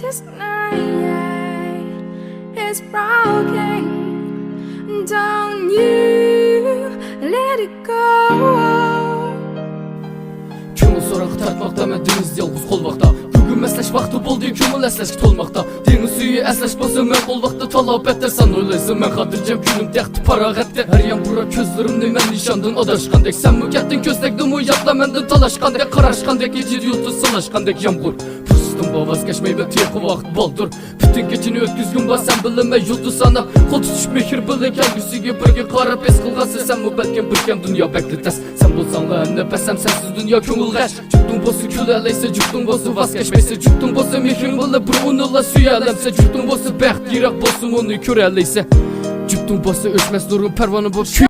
this night is broken. Don't you let it go. Köngül sorağı tartmakta mən deniz yalqız qolmaqda Bugün məsləş vaxtı boldu köngül əsləş tolmaqda Deniz suyu əsləş basa mən qol vaxtı talabətlər Sən öyləsən mən xatircəm günüm dəxti parağətdə Hər yan bura közlərimdə mən nişandın adaşqandək Sən mügətdin közdəkdim o yadla məndən talaşqandək Qaraşqandək gecir yurdu salaşqandək yağmur Pustum bu vazgeçmeyi ve tiyakı vaxt baldır. Bütün gecini ötküzgün bas sen bilime yurdu sana. Kol tutuş mehir bilin kelgüsüge birge qara pes qılğası Sen bu belken birken dünya bekletes Sen bulsan la nefesem sensiz dünya köngül qəş Cüktün bosu külələysə cüktün bosu vazgeçmeysə Cüktün bosu mehrin bılı bir unula süyələmsə Cüktün bosu bəxt yirak bosu onu körələysə Cüktün bosu ölçməz nurun pərvanı bu